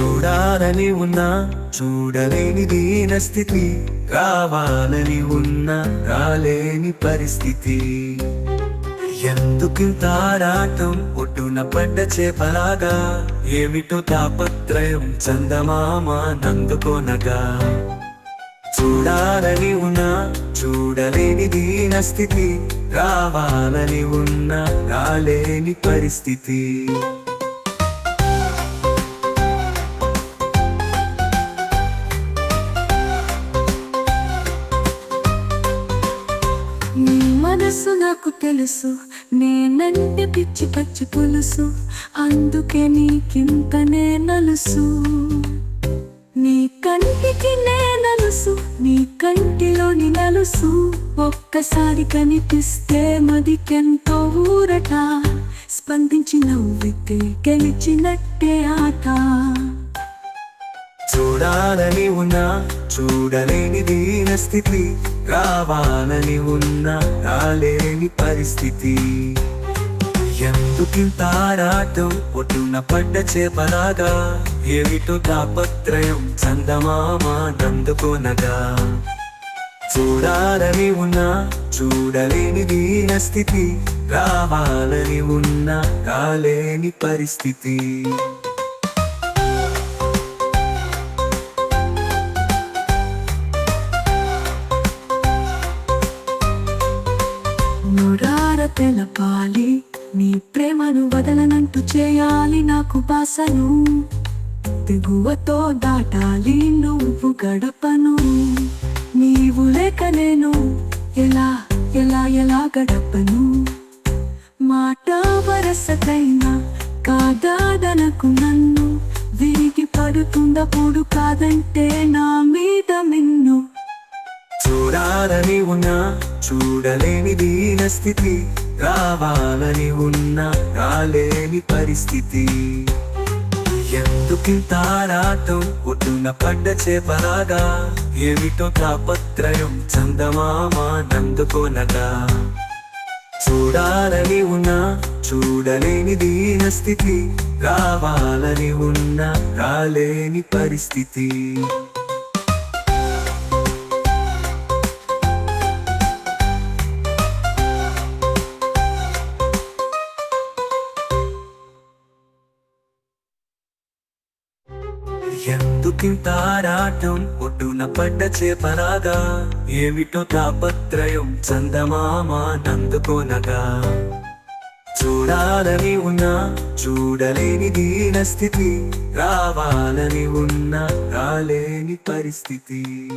చూడాలని ఉన్నా చూడలేని దీన స్థితి రావాలని ఉన్నా రాలేని పరిస్థితి. ఎందుకింత ఆరాటం ఒడ్డున పడ్డ చేపలాగా ఏమిటో తాపత్రయం చందమామ నందుకోనగా చూడాలని ఉన్నా చూడలేని దీన స్థితి రావాలని ఉన్నా రాలేని పరిస్థితి. మనసు నాకు తెలుసు. నేనంటే పిచ్చి పచ్చి పులుసు. అందుకే నీకింతనే నలుసు నీ కంటికి నే నలుసు నీ కంటిలోని నలుసు. ఒక్కసారి కనిపిస్తే మదికెంతో ఊరట. స్పందించి నవ్వితే గెలిచినట్టే ఆట. చూడాలని ఉన్నా చూడలేని దీన స్థితి. రావాలని ఉన్నా రాలేని పరిస్థితి. ఎందుకింత ఆరాటం ఒడ్డున పడ్డ చేపలాగా? ఏమిటో తాపత్రయం చందమామ నందుకోనగా చూడాలని ఉన్నా చూడలేని దీన స్థితి. రావాలని ఉన్నా కాలేని పరిస్థితి. తెలపాలి. నీ ప్రేమను వదలనంటూ చేయాలి నాకు బాసను. దిగువతో దాటాలి నువ్వు గడపను. నీవు లేక నేను ఎలా ఎలా ఎలా గడపను? మాట వరసకైనా కాదాదనకు నన్ను విరిగి పడుతుందప్పుడు కాదంటే నా మీద మిన్ను చూడాలని ఉన్నా చూడలేని దీన స్థితి. రావాలని ఉన్నా రాలేని పరిస్థితి. ఎందుకింత ఆరాటం? ఒడ్డున పడ్డ చేపలాగా. ఏమిటో తాపత్రయం చందమామ నందుకోనగా చూడాలని ఉన్నా చూడలేని దీన స్థితి. రావాలని ఉన్నా రాలేని పరిస్థితి. ఎందుకింత ఆరాటం ఒడ్డున పడ్డ చేపలాగా. ఏమిటో తాపత్రయం చందమామ నందుకోనగా. చూడాలని ఉన్నా చూడలేని దీన స్థితి. రావాలని ఉన్నా రాలేని పరిస్థితి.